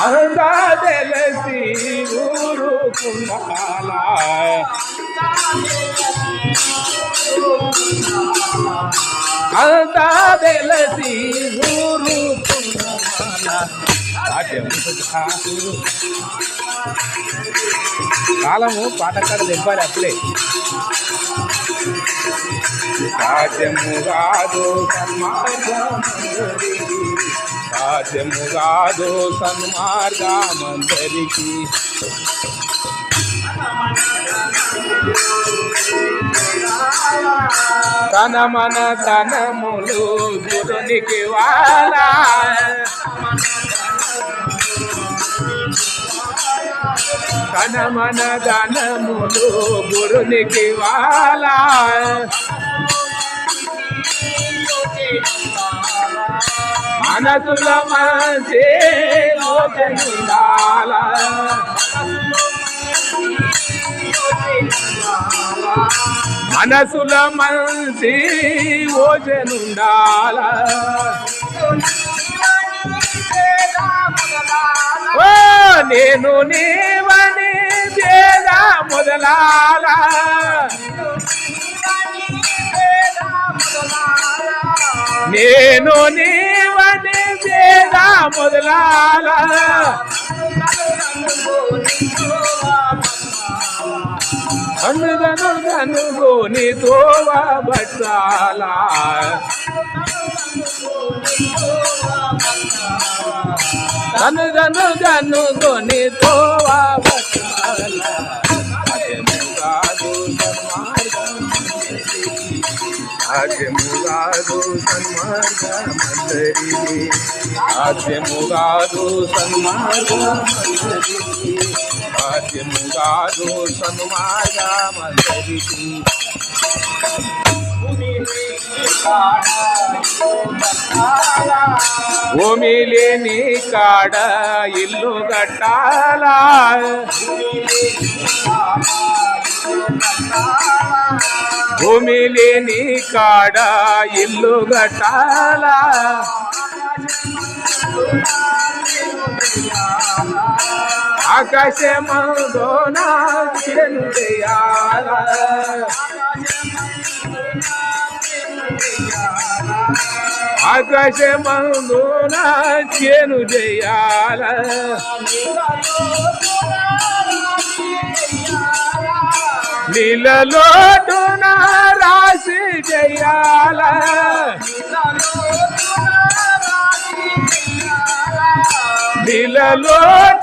I heard that they జయాల అంతా తెలిసి కాలము పాటకాడ దెబ్బాలి అప్పుడే సాధ్యము కాదు సన్మార్గమందరికి. సాధ్యము కాదు సన్మార్గమందరికి. తన మన తనములు గురునికి వాళ్ళ తన ధనములు గురునికి వాలా. మనసుల మంచి మనసుల మనసి ఓజనుండాల. నేను నీవని పేద మొదలాల. నేను నీవని పేద మొదలాల. అందుగను కనుగోని తోవా బట్టాల. కనుగను కనుగొని తోవా బట్టాల సాధ్యము కాదు సన్మార్గమందరికి సాధ్యము కాదు సన్మార్గమందరికి సాధ్యము కాదు సన్మార్గమందరికి భూమి లేని కాడ ఇల్లు కట్టాలా? భూమి లేని కాడ ఇల్లు కట్టాలా? ఆకాశమందోనా చెందేయాల? ఆకాశమందోనా చేను చేయాల. నీళ్ళలోటున రాసి చేయాల. నీళ్ళలోటున